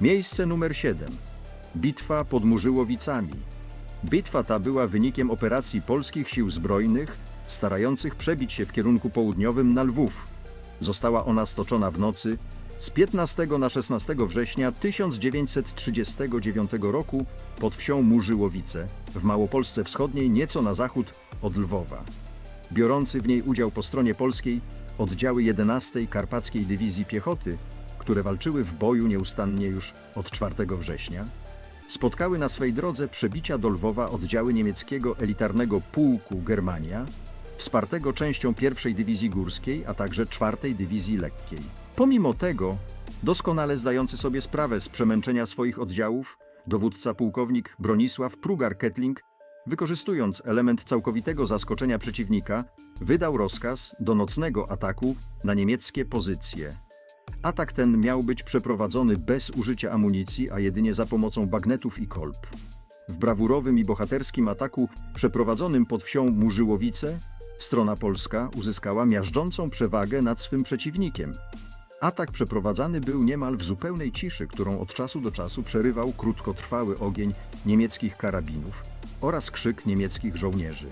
Miejsce numer 7. Bitwa pod Murzyłowicami. Bitwa ta była wynikiem operacji polskich sił zbrojnych starających przebić się w kierunku południowym na Lwów. Została ona stoczona w nocy z 15 na 16 września 1939 roku pod wsią Murzyłowice w Małopolsce Wschodniej nieco na zachód od Lwowa. Biorący w niej udział po stronie polskiej oddziały 11 Karpackiej Dywizji Piechoty, które walczyły w boju nieustannie już od 4 września, spotkały na swej drodze przebicia do Lwowa oddziały niemieckiego elitarnego pułku Germania, wspartego częścią I Dywizji Górskiej, a także IV Dywizji Lekkiej. Pomimo tego, doskonale zdający sobie sprawę z przemęczenia swoich oddziałów, dowódca pułkownik Bronisław Prugar-Kettling, wykorzystując element całkowitego zaskoczenia przeciwnika, wydał rozkaz do nocnego ataku na niemieckie pozycje. Atak ten miał być przeprowadzony bez użycia amunicji, a jedynie za pomocą bagnetów i kolb. W brawurowym i bohaterskim ataku przeprowadzonym pod wsią Murzyłowice strona polska uzyskała miażdżącą przewagę nad swym przeciwnikiem. Atak przeprowadzany był niemal w zupełnej ciszy, którą od czasu do czasu przerywał krótkotrwały ogień niemieckich karabinów oraz krzyk niemieckich żołnierzy.